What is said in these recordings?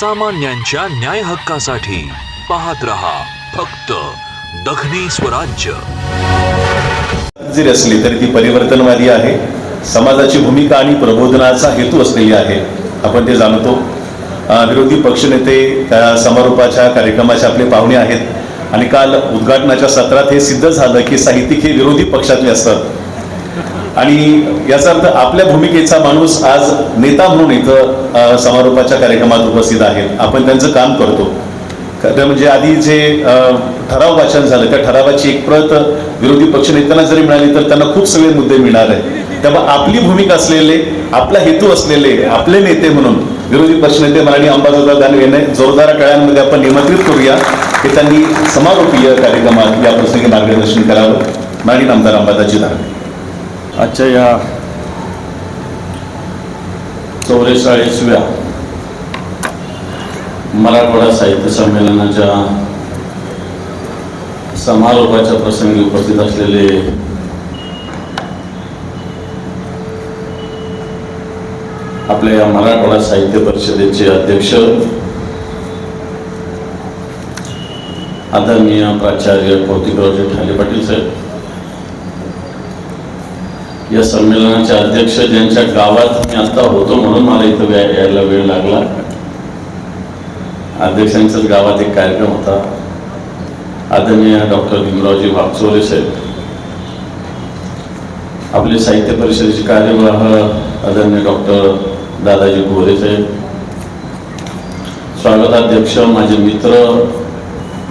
सामान्यांच्या न्याय हक्कासाठी पाहत रहा फक्त दखनी स्वराज्य. जरी असली तरी ती परिवर्तनवादी आहे. समाजाची भूमिका आणि प्रबोधनाचा हेतू असलेली आहे. आपण ते जाणतो. विरोधी पक्षनेते त्या समारोपाच्या कार्यक्रमाचे आपले पाहुणे आहेत. आणि काल उद्घाटनाच्या सत्रात हे सिद्ध झालं की साहित्यिक हे विरोधी पक्षातले असतात. आणि याचा अर्थ आपल्या भूमिकेचा माणूस आज नेता म्हणून इथं समारोपाच्या कार्यक्रमात उपस्थित आहेत आपण त्यांचं काम करतो. खरं म्हणजे आधी जे ठराव वाचन झालं त्या ठरावाची एक प्रत विरोधी पक्षनेत्यांना जरी मिळाली तर त्यांना खूप सगळे मुद्दे मिळणार आहेत. त्यामुळे आपली भूमिका असलेले आपला हेतू असलेले आपले नेते म्हणून विरोधी पक्षनेते मराठी अंबाजोगा दानवे यांना जोरदार कळ्यांमध्ये आपण निमंत्रित करूया की त्यांनी समारोपीय कार्यक्रमात या प्रसंगी मार्गदर्शन करावं. मराठी आमदार अंबादाजी दानवे. आजच्या या चौवेचाळीसव्या मराठवाडा साहित्य संमेलनाच्या समारोपाच्या प्रसंगी उपस्थित असलेले आपल्या या मराठवाडा साहित्य परिषदेचे अध्यक्ष आदरणीय प्राचार्य कौतिकरावजी ठाले पाटील साहेब या संमेलनाचे अध्यक्ष ज्यांच्या गावात मी आता होतो म्हणून मला इथं यायला वेळ लागला. अध्यक्षांच्याच गावात एक कार्यक्रम होता. आदरणीय डॉक्टर भीमरावजी भागचोरे साहेब. आपले साहित्य परिषदेचे कार्यवाह आदरणीय डॉक्टर दादाजी गोरे साहेब. स्वागताध्यक्ष माझे मित्र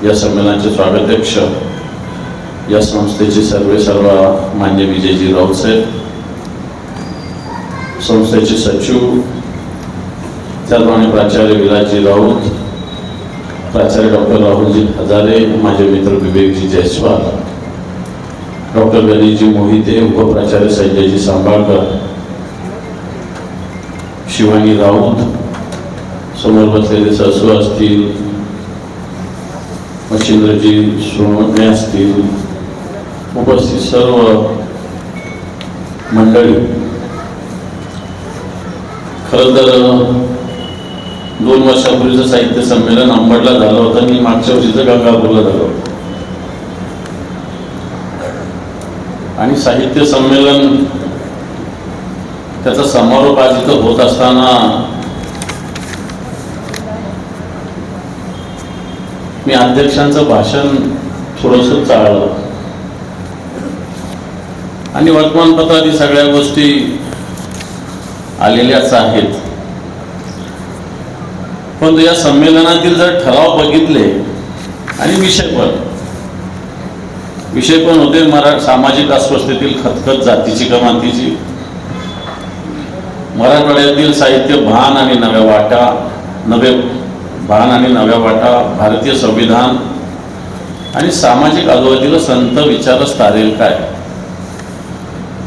या संमेलनाचे स्वागताध्यक्ष. या संस्थेचे सर्वे सर्व मान्य विजयजी राऊत साहेब संस्थेचे सचिव त्याचप्रमाणे प्राचार्य विलासजी राऊत प्राचार्य डॉक्टर राहुलजी हजारे माझे मित्र विवेकजी जयस्वाल डॉक्टर गणेशजी मोहिते उपप्राचार्य संजयजी सांबाळकर शिवानी राऊत समोर बसलेले ससू असतील मच्छिंद्रजी सोने असतील उपस्थित सर्व मंडळी खरं तर दोन वर्षापूर्वीचं साहित्य संमेलन अंबडला झालं होतं आणि मागच्या वर्षीचं गंगापूरला झालं होतं. आणि साहित्य संमेलन त्याचा समारोप आज इथं होत असताना मी अध्यक्षांचं भाषण थोडंसं चाळलं. आणि वर्तमानपत्रात सगळ्या गोष्टी आलेल्याच आहेत. पण या संमेलनातील जर ठराव बघितले आणि विषय पण विषय पण होते मरा सामाजिक अस्वस्थतेतील खतखत जातीची कमातीची मराठवाड्यातील साहित्य भान आणि नव्या वाटा नवे भान आणि नव्या वाटा भारतीय संविधान आणि सामाजिक अधोगतीला संत विचारच तारेल काय?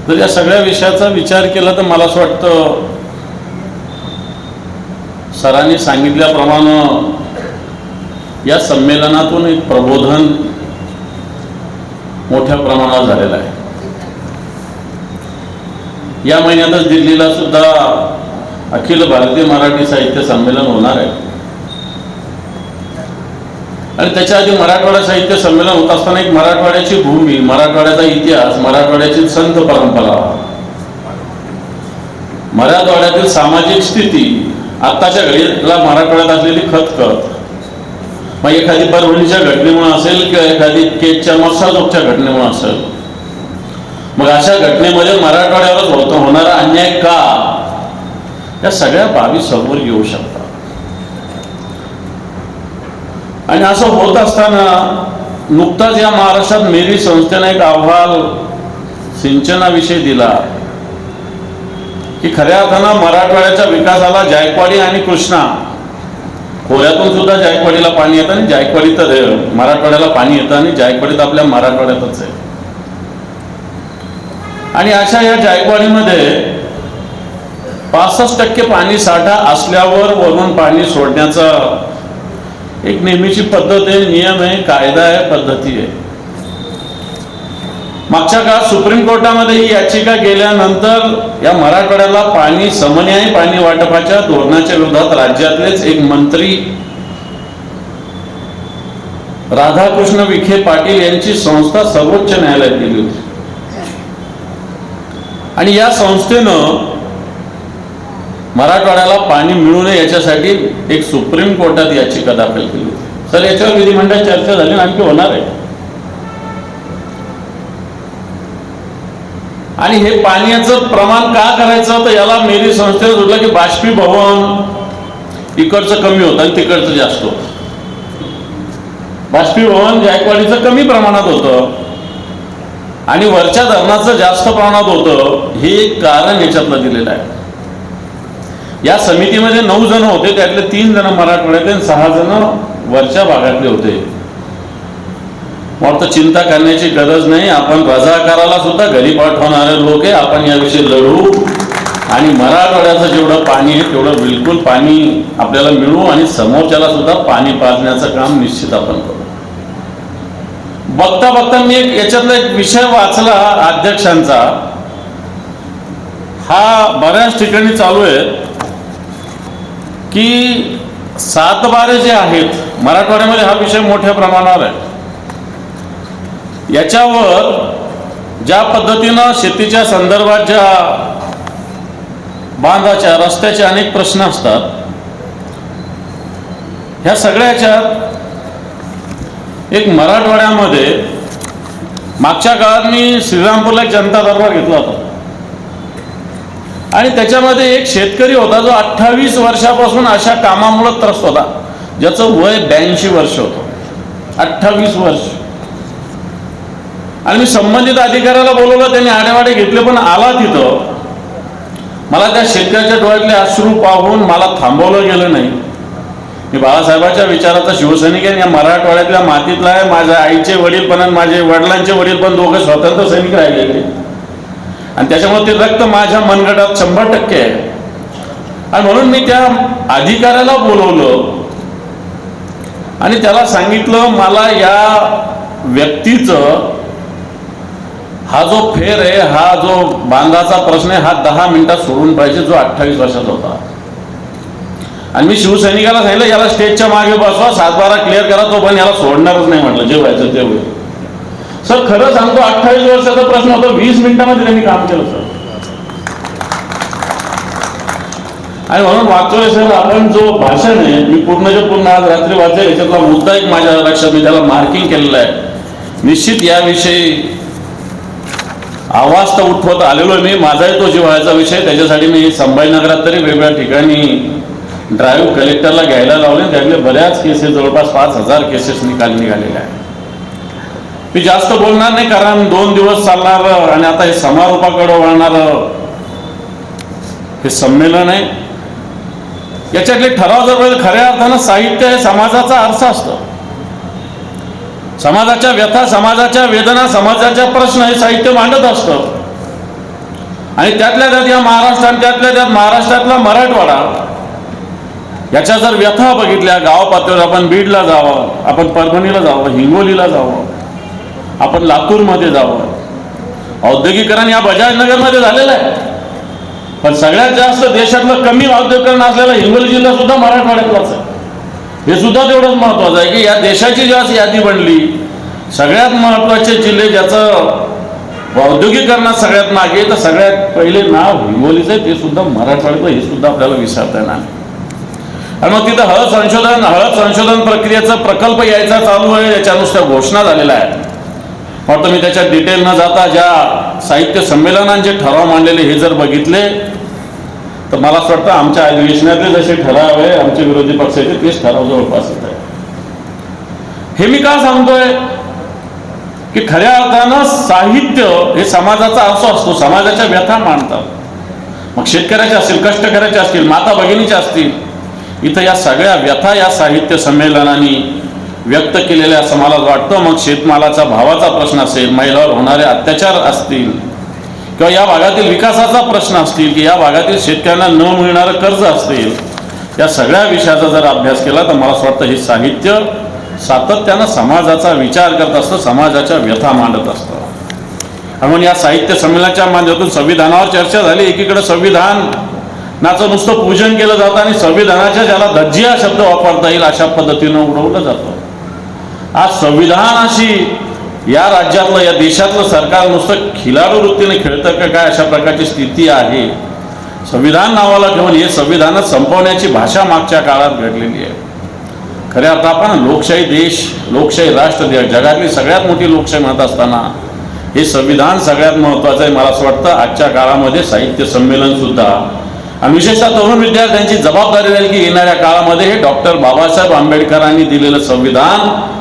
जर या सगळ्या विषयाचा विचार केला तर मला असं वाटतं सरांनी सांगितल्याप्रमाणे या संमेलनातून एक प्रबोधन मोठ्या प्रमाणावर झालेलं आहे. या महिन्यातच दिल्लीला सुद्धा अखिल भारतीय मराठी साहित्य संमेलन होणार आहे. आणि त्याच्या आधी मराठवाडा साहित्य संमेलन होत असताना एक मराठवाड्याची भूमी मराठवाड्याचा इतिहास मराठवाड्याची संत परंपरा. मराठवाड्यातील सामाजिक स्थिती आत्ताच्या घडीला मराठवाड्यात असलेली खतखत. मग एखादी परभणीच्या घटनेमुळे असेल किंवा एखादी केकच्या मसाजोगच्या घटनेमुळे असेल. मग अशा घटनेमध्ये मराठवाड्यावरच होतो होणारा अन्याय का? या सगळ्या बाबी समोर येऊ शकतात. आणि असं होत असताना नुकताच या महाराष्ट्रात मेरी संस्थेने एक अहवाल सिंचनाविषयी दिला. की खऱ्या अर्थानं मराठवाड्याच्या विकासाला जायकवाडी आणि कृष्णा खोऱ्यातून सुद्धा जायकवाडीला पाणी येतं आणि जायकवाडी तर मराठवाड्याला पाणी येतं आणि जायकवाडी तर आपल्या मराठवाड्यातच आहे. आणि अशा या जायकवाडीमध्ये पासष्ट टक्के पाणी साठा असल्यावर वरून पाणी सोडण्याचा एक नेहमीची पद्धत आहे नियम आहे कायदा आहे पद्धती आहे. मागच्या काळात सुप्रीम कोर्टामध्ये ही याचिका गेल्यानंतर या मराठवाड्याला पाणी समन्यायी पाणी वाटपाच्या धोरणाच्या विरोधात राज्यातलेच एक मंत्री राधाकृष्ण विखे पाटील यांची संस्था सर्वोच्च न्यायालयात गेली होती. आणि या संस्थेनं मराठवाड्याला पाणी मिळू नये याच्यासाठी एक सुप्रीम कोर्टात याचिका दाखल केली. सर याच्यावर विधिमंडळात चर्चा झाली आणखी होणार आहे. आणि हे पाण्याचं प्रमाण का करायचं तर याला मेरी संस्थेला सुटलं की बाष्पीभवन इकडचं कमी होतं आणि तिकडचं जास्त होतं. बाष्पीभवन जायकवाडीचं कमी प्रमाणात होतं आणि वरच्या धरणाचं जास्त प्रमाणात होतं हे एक कारण याच्यातलं दिलेलं आहे. या समितीमध्ये नऊ जण होते त्यातले तीन जण मराठवाड्यातले आणि सहा जण वरच्या भागातले होते. वाटतं चिंता करण्याची गरज नाही. आपण रजाकाराला सुद्धा घरी पाठवणारे लोक आहे. आपण याविषयी लढू. आणि मराठवाड्याचं जेवढं पाणी आहे तेवढं बिलकुल पाणी आपल्याला मिळू आणि समोरच्याला सुद्धा पाणी पाजण्याचं काम निश्चित आपण करू. बघता बघता मी एक याच्यातला एक विषय वाचला अध्यक्षांचा. हा बऱ्याच ठिकाणी चालू आहे. की सातबारे जे आहेत मराठवाड्यामध्ये हा विषय मोठ्या प्रमाणावर आहे. याच्यावर ज्या पद्धतीनं शेतीच्या संदर्भात ज्या बांधाच्या रस्त्याचे अनेक प्रश्न असतात ह्या सगळ्याच्यात एक मराठवाड्यामध्ये मागच्या काळात मी श्रीरामपूरला एक जनता दरबार घेतला होता. आणि त्याच्यामध्ये एक शेतकरी होता जो अठ्ठावीस वर्षापासून अशा कामामुळे त्रस्त होता. ज्याचं वय ब्याऐंशी वर्ष होतं. अठ्ठावीस वर्ष. आणि मी संबंधित अधिकाऱ्याला बोलवलं त्यांनी आडेवाडे घेतले पण आला तिथं. मला त्या शेतकऱ्याच्या डोळ्यातले अश्रू पाहून मला थांबवलं गेलं नाही. मी बाळासाहेबांच्या विचाराचा शिवसैनिक आहे या मराठवाड्यातल्या मातीतला आहे माझ्या आईचे वडील पण आणि माझे वडिलांचे वडील पण दोघं स्वतंत्र सैनिक राहिलेले. आणि त्याच्यामुळे ते रक्त माझ्या मनगटात शंभर टक्के आहे. आणि म्हणून मी त्या अधिकाऱ्याला बोलवलं. आणि त्याला सांगितलं मला या व्यक्तीचं हा जो फेर आहे हा जो बांधाचा प्रश्न आहे हा दहा मिनिटात सोडून पाहिजे जो अठ्ठावीस वर्षाचा होता. आणि मी शिवसैनिकाला सांगितलं याला स्टेजच्या मागे बसवा सातबारा क्लिअर करा तो पण याला सोडणारच नाही म्हटलं जे व्हायचं ते होईल. सर खरं सांगतो अठ्ठावीस वर्षाचा प्रश्न होता वीस मिनिटामध्ये त्यांनी काम केलं सर. आणि म्हणून वाचतोय सर आपण जो भाषण आहे मी पूर्णच्या पूर्ण आज रात्री वाचेल याच्यातला मुद्दा एक माझ्या लक्षात मी त्याला मार्किंग केलेलं आहे. निश्चित याविषयी आवाज तर उठवत आलेलो आहे मी माझाही तो जिव्हाळ्याचा विषय त्याच्यासाठी मी संभाजीनगरात तरी वेगवेगळ्या ठिकाणी ड्राईव्ह कलेक्टरला घ्यायला लावले त्यातले बऱ्याच केसेस जवळपास पाच हजार केसेस निकाल निघालेले आहे मी जास्त बोलणार नाही कारण दोन दिवस चालणार आणि आता हे समारोपाकडे वळणार हे संमेलन आहे. याच्यातले ठराव जर खऱ्या अर्थानं साहित्य हे समाजाचा अर्थ असतो. समाजाच्या व्यथा समाजाच्या वेदना समाजाच्या प्रश्न हे साहित्य मांडत असतं. आणि त्यातल्या त्यात या महाराष्ट्रात त्यातल्या त्यात महाराष्ट्रातला मराठवाडा याच्या जर व्यथा बघितल्या गाव पातळीवर आपण बीडला जावं आपण परभणीला जावं हिंगोलीला जावं आपण लातूरमध्ये जावं. औद्योगिकरण या बजाजनगरमध्ये झालेलं आहे. पण सगळ्यात जास्त देशातलं कमी औद्योगिकरण असलेला हिंगोली जिल्हा सुद्धा मराठवाड्यातलाच आहे. हे सुद्धा तेवढंच महत्वाचं आहे की या देशाची जेव्हा यादी बनली सगळ्यात महत्त्वाचे जिल्हे ज्याचं औद्योगिकरणात सगळ्यात मागे तर सगळ्यात पहिले नाव हिंगोलीचं आहे ते सुद्धा मराठवाड्याचं हे सुद्धा आपल्याला विसरता येणार आणि मग तिथं हळद संशोधन हळद संशोधन प्रक्रियेचा प्रकल्प यायचा चालू आहे याच्या नुसत्या घोषणा झालेल्या आहेत. फक्त मी त्याच्या डिटेल न जाता ज्या साहित्य संमेलनांचे ठराव मांडलेले हे जर बघितले तर मला असं वाटतं आमच्या अधिवेशनातले जसे ठराव आहे आमचे विरोधी पक्षाचे तेच ठराव जवळपास येत आहे हे मी का सांगतोय? की खऱ्या अर्थानं साहित्य हे समाजाचा असो असतो समाजाच्या व्यथा मांडतात. मग शेतकऱ्याच्या असतील कष्टकऱ्याच्या असतील माता भगिनीच्या असतील इथं या सगळ्या व्यथा या साहित्य संमेलनाने व्यक्त केलेले असं मला वाटतं. मग शेतमालाचा भावाचा प्रश्न असेल महिलावर होणारे अत्याचार असतील किंवा या भागातील विकासाचा प्रश्न असतील की या भागातील शेतकऱ्यांना न मिळणारं कर्ज असतील या सगळ्या विषयाचा जर अभ्यास केला तर मला असं वाटतं हे साहित्य सातत्यानं समाजाचा विचार करत असतं समाजाच्या व्यथा मांडत असतं. म्हणून या साहित्य संमेलनाच्या माध्यमातून संविधानावर चर्चा झाली. एकीकडे संविधानाचं नुसतं पूजन केलं जातं आणि संविधानाच्या ज्याला धज्जिया शब्द वापरता येईल अशा पद्धतीनं उडवलं जातं. आज संविधानाशी या राज्यातलं या देशातलं सरकार नुसतं खिलाडू वृत्तीने खेळतं का काय अशा प्रकारची स्थिती आहे? संविधान नावाला घेऊन हे संविधान संपवण्याची भाषा मागच्या काळात घडलेली आहे. खऱ्या अर्थ आपण लोकशाही देश लोकशाही राष्ट्र देश जगातली सगळ्यात मोठी लोकशाही म्हणत असताना हे संविधान सगळ्यात महत्त्वाचं आहे. मला असं वाटतं आजच्या काळामध्ये साहित्य संमेलनसुद्धा आणि विशेषतः तरुण विद्यार्थ्यांची जबाबदारी राहील की येणाऱ्या काळामध्ये हे डॉक्टर बाबासाहेब आंबेडकरांनी दिलेलं संविधान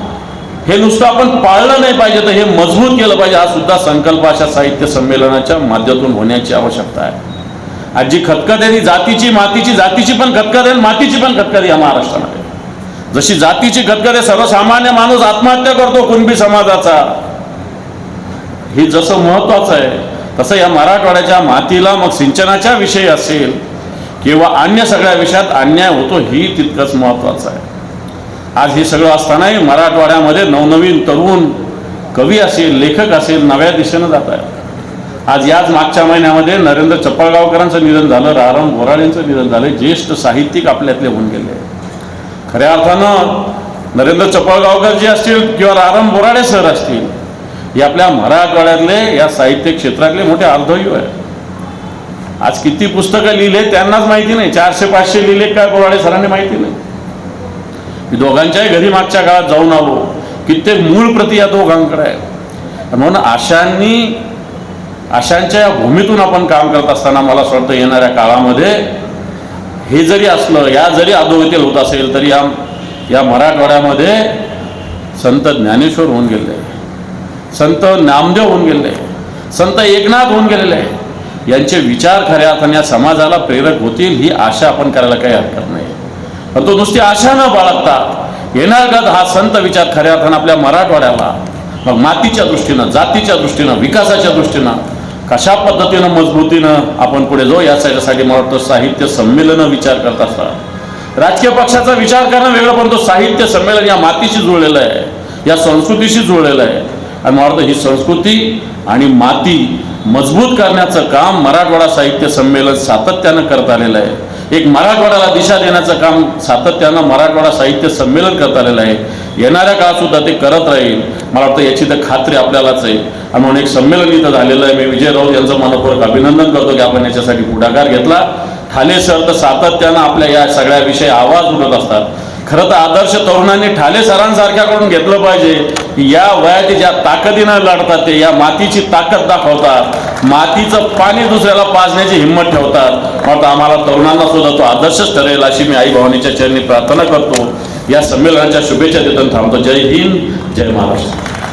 हे नुसतं आपण पाळलं नाही पाहिजे तर हे मजबूत केलं पाहिजे. हा सुद्धा संकल्प अशा साहित्य संमेलनाच्या माध्यमातून होण्याची आवश्यकता आहे. आज जी खतखत आहे ती जातीची मातीची जातीची पण खतखत आहे आणि मातीची पण खतखत आहे या महाराष्ट्रामध्ये. जशी जातीची खतखत आहे सर्वसामान्य माणूस आत्महत्या करतो कुणबी समाजाचा. हे जसं महत्वाचं आहे तसं या मराठवाड्याच्या मातीला मग सिंचनाच्या विषयी असेल किंवा अन्य सगळ्या विषयात अन्याय होतो ही तितकंच महत्वाचं आहे. आज हे सगळं असतानाही मराठवाड्यामध्ये नवनवीन तरुण कवी असेल लेखक असेल नव्या दिशेनं जात आहे आज याच मागच्या महिन्यामध्ये नरेंद्र चपळगावकरांचं निधन झालं राराम बोराळेंचं निधन झालं ज्येष्ठ साहित्यिक आपल्यातले होऊन गेले. खऱ्या अर्थानं नरेंद्र चपळगावकर जे असतील किंवा राराम बोराडे सर असतील हे आपल्या मराठवाड्यातले या साहित्य क्षेत्रातले मोठे अर्धयू आहे आज किती पुस्तकं लिहिले त्यांनाच माहिती नाही. चारशे पाचशे लिहिले काय बोराडे सरांनी माहिती नाही? मी दोघांच्याही घरी मागच्या काळात जाऊन आलो. कित्येक मूळ प्रती या दोघांकडे आहे म्हणून आशांनी आशांच्या या भूमीतून आपण काम करत असताना मला असं वाटतं येणाऱ्या काळामध्ये हे जरी असलं या जरी अधोगतील होत असेल तरी या या मराठवाड्यामध्ये संत ज्ञानेश्वर होऊन गेले. संत नामदेव होऊन गेले. संत एकनाथ होऊन गेलेले. आहे यांचे विचार खऱ्या अर्थाने या समाजाला प्रेरक होतील ही आशा आपण करायला काही हरकत नाही. तो नुसती आशा न बाळगता. येणार का हा संत विचार खऱ्या अर्थानं आपल्या मराठवाड्याला. मग मातीच्या दृष्टीनं जातीच्या दृष्टीनं विकासाच्या दृष्टीनं कशा पद्धतीनं मजबूतीनं आपण पुढे जाऊ याच्यासाठी मला वाटतं साहित्य संमेलनं विचार करत असतात. राजकीय पक्षाचा विचार करणं वेगळं पण तो साहित्य संमेलन या मातीशी जुळलेलं आहे. या संस्कृतीशी जुळलेलं आहे. आणि मला वाटतं ही संस्कृती आणि माती मजबूत करण्याचं काम मराठवाडा साहित्य संमेलन सातत्यानं करत आलेलं आहे. एक मराठवाड्याला दिशा देण्याचं काम सातत्यानं मराठवाडा साहित्य संमेलन करत आलेलं आहे. येणाऱ्या काळात सुद्धा ते करत राहील. मला वाटतं याची तर खात्री आपल्यालाच आहे. आणि म्हणून एक संमेलन इथं झालेलं आहे. मी विजय राऊत यांचं मनपूर्वक अभिनंदन करतो की आपण याच्यासाठी पुढाकार घेतला. ठाले सर तर सातत्यानं आपल्या या सगळ्याविषयी आवाज उठत असतात. खरं तर आदर्श तरुणांनी ठाले सरांसारख्याकडून घेतलं पाहिजे की या वयाची ज्या ताकदीनं लढतात ते या मातीची ताकद दाखवतात. मातीचं पाणी दुसऱ्याला पाजण्याची हिंमत ठेवतात. मग आम्हाला तरुणांना सुद्धा तो आदर्शच ठरेल अशी मी आई भवानीच्या चरणी प्रार्थना करतो. या संमेलनाच्या शुभेच्छा देताना थांबतो. जय हिंद जय महाराष्ट्र.